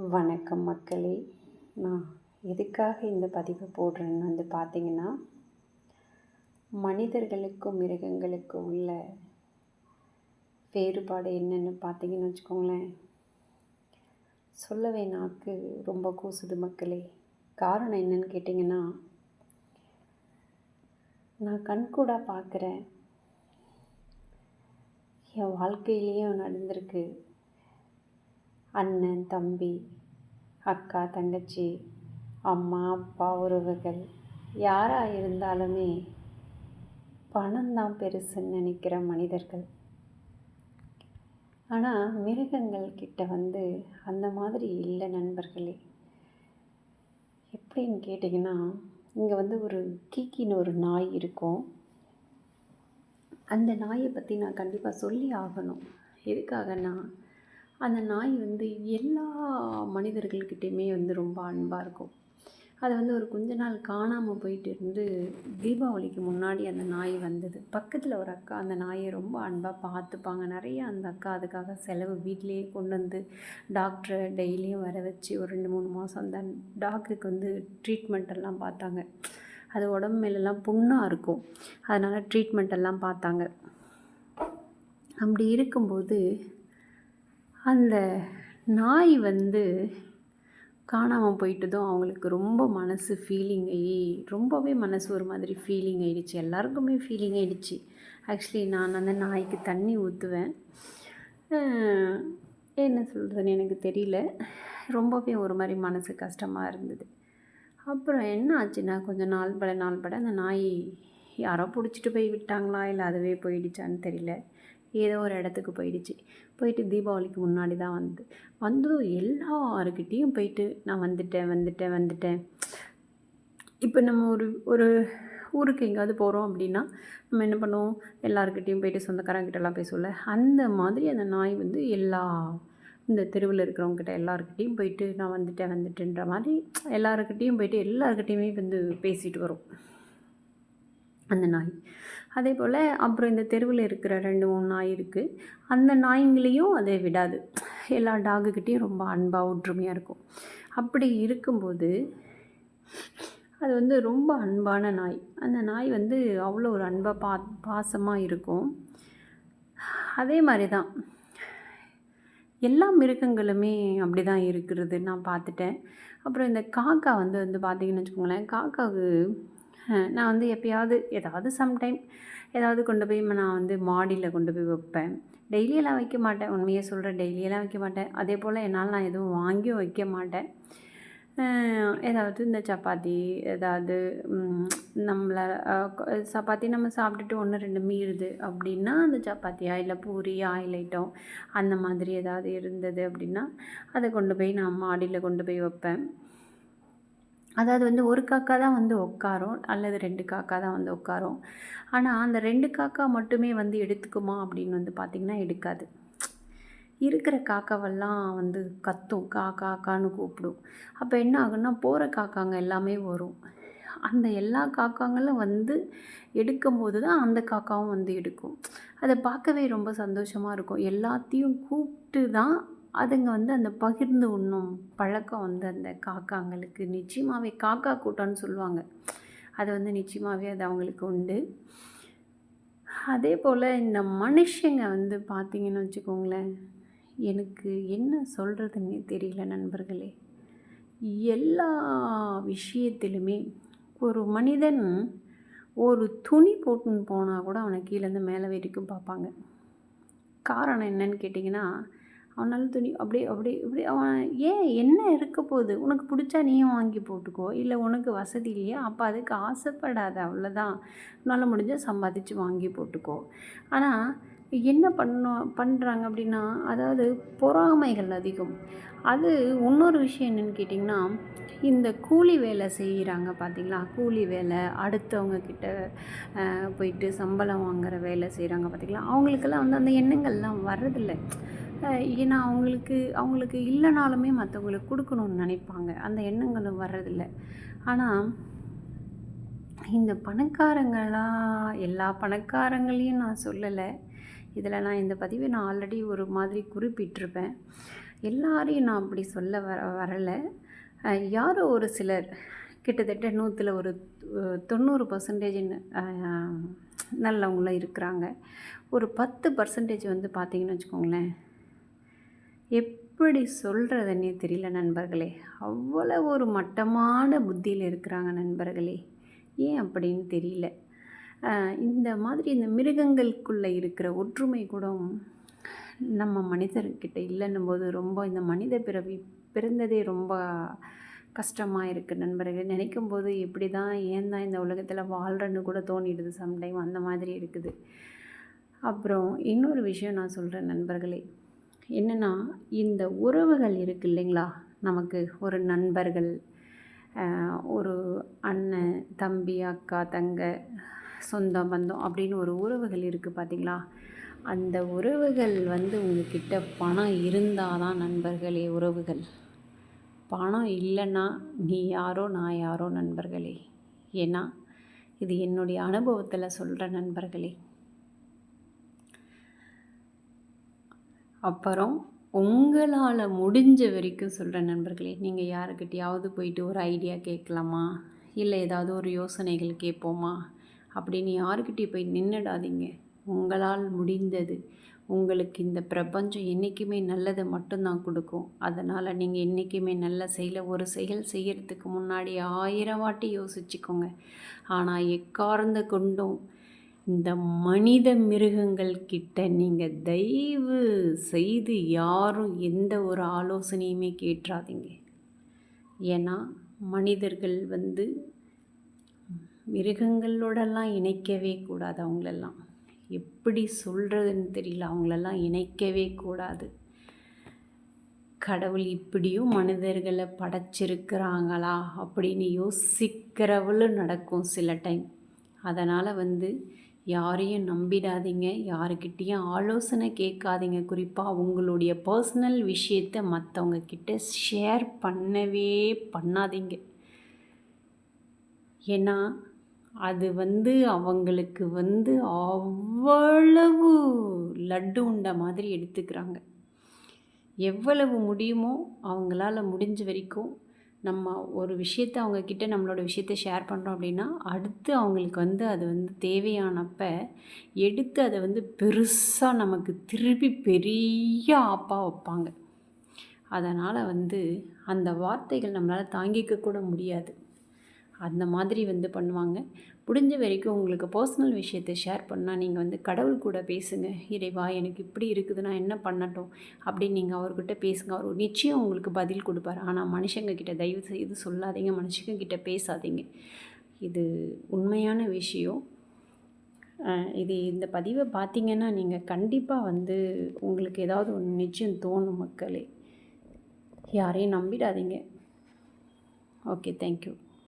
வணக்கம் மக்களே. நான் எதுக்காக இந்த பதிவை போடுறேன்னு வந்து பார்த்தீங்கன்னா மனிதர்களுக்கும் மிருகங்களுக்கும் உள்ள வேறுபாடு என்னென்னு பார்த்தீங்கன்னு வச்சுக்கோங்களேன். சொல்லவே நாக்கு ரொம்ப கூசுது மக்களே. காரணம் என்னன்னு கேட்டிங்கன்னா நான் கண்கூடாக பார்க்குறேன். என் வாழ்க்கையிலேயும் நடந்திருக்கு. அண்ணன் தம்பி அக்கா தங்கச்சி அம்மா அப்பா உறவுகள் யாராக இருந்தாலுமே பணம்தான் பெருசுன்னு நினைக்கிற மனிதர்கள். ஆனால் மிருகங்கள் கிட்ட வந்து அந்த மாதிரி இல்லை நண்பர்களே. எப்படின்னு கேட்டிங்கன்னா இங்கே வந்து ஒரு கீக்கின்னு ஒரு நாய் இருக்கும். அந்த நாயை பற்றி நான் கண்டிப்பாக சொல்லி ஆகணும். எதுக்காகன்னா அந்த நாய் வந்து எல்லா மனிதர்கள்கிட்டையுமே வந்து ரொம்ப அன்பாக இருக்கும். அது வந்து ஒரு கொஞ்ச நாள் காணாமல் போயிட்டு இருந்து தீபாவளிக்கு முன்னாடி அந்த நாய் வந்தது. பக்கத்தில் ஒரு அக்கா அந்த நாயை ரொம்ப அன்பாக பார்த்துப்பாங்க. நிறைய அந்த அக்கா அதுக்காக செலவு வீட்டிலேயே கொண்டு வந்து டாக்டரை டெய்லியும் வர வச்சு ஒரு ரெண்டு மூணு மாதம் அந்த டாக்குக்கு வந்து ட்ரீட்மெண்ட் எல்லாம் பார்த்தாங்க. அது உடம்பு மேலெல்லாம் புண்ணாக இருக்கும். அதனால் ட்ரீட்மெண்ட் எல்லாம் பார்த்தாங்க. அப்படி இருக்கும்போது அந்த நாய் வந்து காணாமல் போயிட்டதும் அவங்களுக்கு ரொம்ப மனசு ஃபீலிங் ஆகி ரொம்பவே மனசு ஒரு மாதிரி ஃபீலிங் ஆகிடுச்சு எல்லாருக்குமே ஃபீலிங் ஆகிடுச்சு ஆக்சுவலி நான் அந்த நாய்க்கு தண்ணி ஊற்றுவேன் என்ன சொல்கிறதுன்னு எனக்கு தெரியல. ரொம்பவே ஒரு மாதிரி மனசு கஷ்டமாக இருந்தது. அப்புறம் என்ன ஆச்சுன்னா கொஞ்சம் நாள் பட நாள் பட அந்த நாய் யாரோ பிடிச்சிட்டு போய் விட்டாங்களா? இல்லை அதுவே போயிடுச்சான்னு தெரியல. ஏதோ ஒரு இடத்துக்கு போயிடுச்சு. போயிட்டு தீபாவளிக்கு முன்னாடி தான் வந்து. வந்ததும் எல்லாருக்கிட்டேயும் போயிட்டு நான் வந்துட்டேன் வந்துட்டேன் வந்துட்டேன். இப்போ நம்ம ஒரு ஒரு ஊருக்கு எங்கேயாவது போகிறோம் அப்படின்னா நம்ம என்ன பண்ணுவோம்? எல்லாருக்கிட்டேயும் போயிட்டு சொந்தக்காரங்கிட்டலாம் பேசுவோம்ல. அந்த மாதிரி அந்த நாய் வந்து எல்லா இந்த தெருவில் இருக்கிறவங்ககிட்ட எல்லாருக்கிட்டேயும் போயிட்டு நான் வந்துட்டேன் வந்துட்டேன்ற மாதிரி எல்லாருக்கிட்டேயும் போயிட்டு எல்லாருக்கிட்டேயுமே வந்து பேசிட்டு வரும். அந்த நாய். அதே போல் அப்புறம் இந்த தெருவில் இருக்கிற ரெண்டு மூணு நாய் இருக்குது அந்த நாய்ங்களையும் அதை விடாது. எல்லா டாகுக்கிட்டேயும் ரொம்ப அன்பாக ஒற்றுமையாக இருக்கும். அப்படி இருக்கும்போது அது வந்து ரொம்ப அன்பான நாய். அந்த நாய் வந்து அவ்வளோ ஒரு அன்பாக பா பாசமாக இருக்கும். அதே மாதிரி தான் எல்லா மிருகங்களுமே அப்படி தான் இருக்கிறது நான் பார்த்துட்டேன். அப்புறம் இந்த காக்கா வந்து வந்து பார்த்திங்கன்னு வச்சுக்கோங்களேன் காக்காவுக்கு நான் வந்து எப்பயாவது ஏதாவது சம்டைம் ஏதாவது கொண்டு போய் நான் வந்து மாடியில் கொண்டு போய் வைப்பேன். டெய்லியெல்லாம் வைக்க மாட்டேன். உண்மையை சொல்கிறேன் டெய்லியெல்லாம் வைக்க மாட்டேன். அதே போல் என்னால் நான் எதுவும் வாங்கியும் வைக்க மாட்டேன். ஏதாவது இந்த சப்பாத்தி ஏதாவது நம்மளை சப்பாத்தி நம்ம சாப்பிட்டுட்டு ஒன்று ரெண்டு மீறுது அப்படின்னா அந்த சப்பாத்தியா? இல்லை பூரி ஆயில் ஐட்டம் அந்த மாதிரி ஏதாவது இருந்தது அப்படின்னா அதை கொண்டு போய் நான் மாடியில் கொண்டு போய் வைப்பேன். அதாவது வந்து ஒரு காக்கா தான் வந்து உட்காரும் அல்லது ரெண்டு காக்கா தான் வந்து உட்காரும். ஆனால் அந்த ரெண்டு காக்கா மட்டுமே வந்து எடுத்துக்குமா அப்படின்னு வந்து பார்த்திங்கன்னா எடுக்காது. இருக்கிற காக்காவெல்லாம் வந்து கத்தும் கா காக்கான்னு கூப்பிடும். அப்போ என்ன ஆகுன்னா போகிற காக்காங்க எல்லாமே வரும். அந்த எல்லா காக்காங்களும் வந்து எடுக்கும்போது தான் அந்த காக்காவும் வந்து எடுக்கும். அதை பார்க்கவே ரொம்ப சந்தோஷமாக இருக்கும். எல்லாத்தையும் கூப்பிட்டு தான் அதுங்க வந்து அந்த பகிர்ந்து உண்ணும் பழக்கம் வந்து அந்த காக்காங்களுக்கு. நிச்சயமாகவே காக்கா கூட்டம்னு சொல்லுவாங்க. அது வந்து நிச்சயமாகவே அது அவங்களுக்கு உண்டு. அதே போல் இந்த மனுஷங்க வந்து பார்த்திங்கன்னு வச்சுக்கோங்களேன் எனக்கு என்ன சொல்கிறதுன்னே தெரியல நண்பர்களே. எல்லா விஷயத்திலுமே ஒரு மனிதன் ஒரு துணி போட்டுன்னு போனால் கூட அவனை கீழேருந்து மேலே வரைக்கும் பார்ப்பாங்க காரணம் என்னன்னு கேட்டிங்கன்னா அவனால் துணி அப்படியே அப்படி இப்படி அவன் ஏன் என்ன இருக்க போகுது? உனக்கு பிடிச்சா நீயும் வாங்கி போட்டுக்கோ. இல்லை உனக்கு வசதி இல்லையா? அப்போ அதுக்கு ஆசைப்படாத அவ்வளோதான் உன்னால் முடிஞ்சால் சம்பாதிச்சு வாங்கி போட்டுக்கோ. ஆனால் என்ன பண்ணோம் பண்ணுறாங்க அப்படின்னா அதாவது பொறாமைகள் அதிகம். அது இன்னொரு விஷயம் என்னென்னு கேட்டிங்கன்னா இந்த கூலி வேலை செய்கிறாங்க பார்த்தீங்களா கூலி வேலை அடுத்தவங்க கிட்ட போயிட்டு சம்பளம் வாங்குகிற வேலை செய்கிறாங்க பார்த்தீங்களா அவங்களுக்கெல்லாம் வந்து அந்த எண்ணங்கள்லாம் வர்றதில்லை. ஏன்னா அவங்களுக்கு அவங்களுக்கு இல்லைனாலுமே மற்றவங்களுக்கு கொடுக்கணுன்னு நினைப்பாங்க. அந்த எண்ணங்களும் வர்றதில்ல. ஆனால் இந்த பணக்காரங்களாம் எல்லா பணக்காரங்களையும் நான் சொல்லலை. இதில் நான் இந்த பதிவை நான் ஆல்ரெடி ஒரு மாதிரி குறிப்பிட்டிருப்பேன். எல்லாரையும் நான் அப்படி சொல்ல வர வரலை. யாரோ ஒரு சிலர் கிட்டத்தட்ட நூற்றில் ஒரு தொண்ணூறு பர்சன்டேஜ் நல்லவங்களும் இருக்கிறாங்க. ஒரு பத்து பர்சன்டேஜ் வந்து பார்த்தீங்கன்னு வச்சுக்கோங்களேன். எப்படி சொல்கிறதுன்னே தெரியல நண்பர்களே. அவ்வளோ ஒரு மட்டமான புத்தியில் இருக்கிறாங்க நண்பர்களே. ஏன் அப்படின்னு தெரியல. இந்த மாதிரி இந்த மிருகங்களுக்குள்ளே இருக்கிற ஒற்றுமை கூட நம்ம மனிதர்கிட்ட இல்லைன்னும் போது ரொம்ப இந்த மனித பிறவி பிறந்ததே ரொம்ப கஷ்டமாக இருக்குது நண்பர்களே. நினைக்கும் போது எப்படி தான் ஏன் தான் இந்த உலகத்தில் வாழ்கிறேன்னு கூட தோணிடுது சம்டைம் அந்த மாதிரி இருக்குது. அப்புறம் இன்னொரு விஷயம் நான் சொல்கிறேன் நண்பர்களே. என்னென்னா இந்த உறவுகள் இருக்கு இல்லைங்களா? நமக்கு ஒரு நண்பர்கள் ஒரு அண்ணன் தம்பி அக்கா தங்க சொந்தம் பந்தம் அப்படின்னு ஒரு உறவுகள் இருக்குது பார்த்தீங்களா அந்த உறவுகள் வந்து உங்ககிட்ட பணம் இருந்தால் தான் நண்பர்களே உறவுகள். பணம் இல்லைன்னா நீ யாரோ நான் யாரோ நண்பர்களே. ஏன்னா இது என்னுடைய அனுபவத்தில் சொல்கிற நண்பர்களே. அப்புறம் உங்களால் முடிஞ்ச வரைக்கும் சொல்கிற நண்பர்களே நீங்கள் யாருக்கிட்டையாவது போயிட்டு ஒரு ஐடியா கேட்கலாமா? இல்லை ஏதாவது ஒரு யோசனைகள் கேட்போமா? அப்படின்னு யாருக்கிட்டேயும் போய் நின்றுடாதீங்க உங்களால் முடிந்தது. உங்களுக்கு இந்த பிரபஞ்சம் என்றைக்குமே நல்லதை மட்டும்தான் கொடுக்கும். அதனால் நீங்கள் என்றைக்குமே நல்ல செயலை ஒரு செயல் செய்கிறதுக்கு முன்னாடி ஆயிரம் வாட்டி யோசிச்சுக்கோங்க. ஆனால் எக்கார்ந்த கொண்டும் இந்த மனித மிருகங்கள் கிட்ட நீங்கள் தயவு செய்து யாரும் எந்த ஒரு ஆலோசனையுமே கேட்டுறாதீங்க ஏன்னா மனிதர்கள் வந்து மிருகங்களோடலாம் இணைக்கவே கூடாது அவங்களெல்லாம். எப்படி சொல்கிறதுன்னு தெரியல அவங்களெல்லாம் இணைக்கவே கூடாது. கடவுள் இப்படியும் மனிதர்களை படைச்சிருக்கிறாங்களா அப்படின்னு யோசிக்கிறவளும் நடக்கும் சில டைம் அதனால் வந்து யாரையும் நம்பிடாதீங்க. யாருக்கிட்டேயும் ஆலோசனை கேட்காதீங்க. குறிப்பாக உங்களுடைய பர்சனல் விஷயத்தை மற்றவங்க கிட்ட ஷேர் பண்ணவே பண்ணாதீங்க. ஏன்னா அது வந்து அவங்களுக்கு வந்து அவ்வளவு லட்டு உண்ட மாதிரி எடுத்துக்கிறாங்க. எவ்வளவு முடியுமோ அவங்களால முடிஞ்ச வரைக்கும் நம்ம ஒரு விஷயத்தை அவங்கக்கிட்ட நம்மளோட விஷயத்த ஷேர் பண்ணுறோம் அப்படின்னா அடுத்து அவங்களுக்கு வந்து அது வந்து தேவையானப்போ எடுத்து அதை வந்து பெருசாக நமக்கு திருப்பி பெரிய ஆப்பாக வைப்பாங்க. அதனால் வந்து அந்த வார்த்தைகள் நம்மளால் தாங்கிக்க கூட முடியாது. அந்த மாதிரி வந்து பண்ணுவாங்க. முடிஞ்ச வரைக்கும் உங்களுக்கு பர்சனல் விஷயத்தை ஷேர் பண்ணால் நீங்கள் வந்து கடவுள் கூட பேசுங்க. இறைவா எனக்கு இப்படி இருக்குது நான் என்ன பண்ணட்டும்? அப்படின்னு நீங்கள் அவர்கிட்ட பேசுங்க. அவர் நிச்சயம் உங்களுக்கு பதில் கொடுப்பார். ஆனால் மனுஷங்க கிட்ட தயவு செய்து சொல்லாதீங்க. மனுஷங்க கிட்ட பேசாதீங்க. இது உண்மையான விஷயம். இது இந்த பதிவை பார்த்தீங்கன்னா நீங்கள் கண்டிப்பாக வந்து உங்களுக்கு ஏதாவது ஒன்று நிச்சயம் தோணும் மக்களே. யாரையும் நம்பிடாதீங்க. Okay thank you